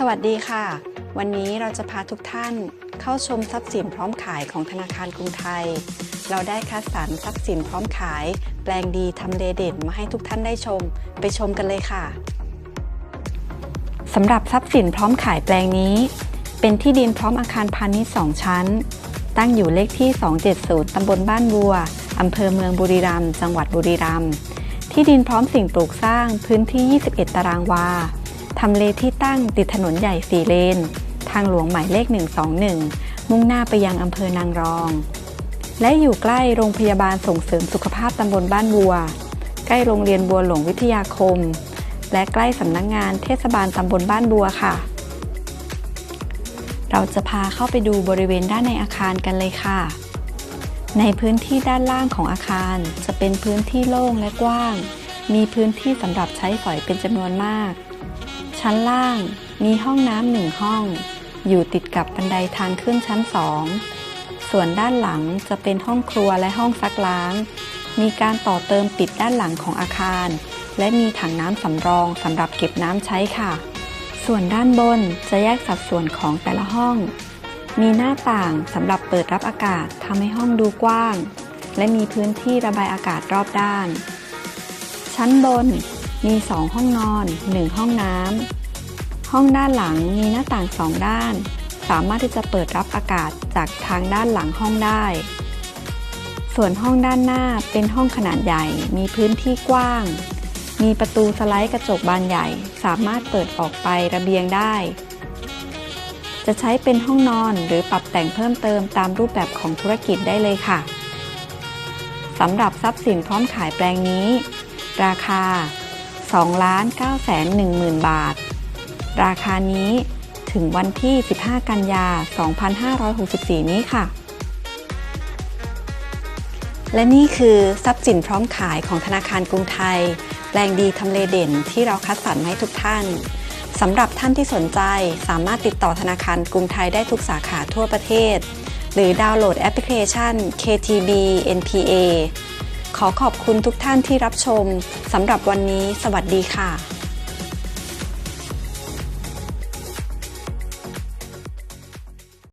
สวัสดีค่ะ วันนี้เราจะพาทุกท่านเข้าชมทรัพย์สินพร้อมขายของธนาคารกรุงไทย เราได้คัดสรรทรัพย์สินพร้อมขาย แปลงดีทำเลเด่นมาให้ทุกท่านได้ชม ไปชมกันเลยค่ะสำหรับทรัพย์สินพร้อมขายแปลงนี้ เป็นที่ดินพร้อมอาคารพาณิชย์2ชั้น ตั้งอยู่เลขที่ 270 ตำบลบ้านบัวอำเภอเมืองบุรีรัมย์จังหวัดบุรีรัมย์ที่ดินพร้อมสิ่งปลูกสร้างพื้นที่ 21 ตารางวา ทำเลที่ตั้งติดถนนใหญ่4เลน ทางหลวงหมายเลข 121 มุ่งหน้าไปยังอำเภอนางรอง และอยู่ใกล้โรงพยาบาลส่งเสริมสุขภาพตำบลบ้านบัว ใกล้โรงเรียนบัวหลวงวิทยาคม และใกล้สำนักงงานเทศบาลตำบลบ้านบัวค่ะ เราจะพาเข้าไปดูบริเวณด้านในอาคารกันเลยค่ะ ในพื้นที่ด้านล่างของอาคารจะเป็นพื้นที่โล่งและกว้าง มีพื้นที่สำหรับใช้สอยเป็นจำนวนมาก ชั้นล่าง มีห้องน้ำหนึ่งห้อง อยู่ติดกับบันไดทางขึ้นชั้นสอง ส่วนด้านหลังจะเป็นห้องครัวและห้องซักล้าง มีการต่อเติมปิดด้านหลังของอาคาร และมีถังน้ำสำรองสำหรับเก็บน้ำใช้ค่ะ ส่วนด้านบนจะแยกสัดส่วนของแต่ละห้อง มีหน้าต่างสำหรับเปิดรับอากาศทำให้ห้องดูกว้าง และมีพื้นที่ระบายอากาศรอบด้าน ชั้นบน มี 2 ห้องนอน 1 ห้องน้ำ ห้องด้านหลังมีหน้าต่างสองด้าน สามารถที่จะเปิดรับอากาศจากทางด้านหลังห้องได้ ส่วนห้องด้านหน้าเป็นห้องขนาดใหญ่ มีพื้นที่กว้าง มีประตูสไลด์กระจกบานใหญ่ สามารถเปิดออกไประเบียงได้ จะใช้เป็นห้องนอนหรือปรับแต่งเพิ่มเติมตามรูปแบบของธุรกิจได้เลยค่ะสำหรับทรัพย์สินพร้อมขายแปลงนี้ ราคา 2 9 1 0 0 0 0 บาท ราคานี้ถึงวันที่ 15 กันยา 2564 นี้ค่ะ และนี่คือทรัพย์สินพร้อมขายของธนาคารกรุงไทย แปลงดีทำเลเด่นที่เราคัดสรรให้ทุกท่านสำหรับท่านที่สนใจสามารถติดต่อธนาคารกรุงไทยได้ทุกสาขาทั่วประเทศ หรือดาวน์โหลดแอปพลิเคชัน KTB NPA ขอขอบคุณทุกท่านที่รับชมสำหรับวันนี้ สวัสดีค่ะ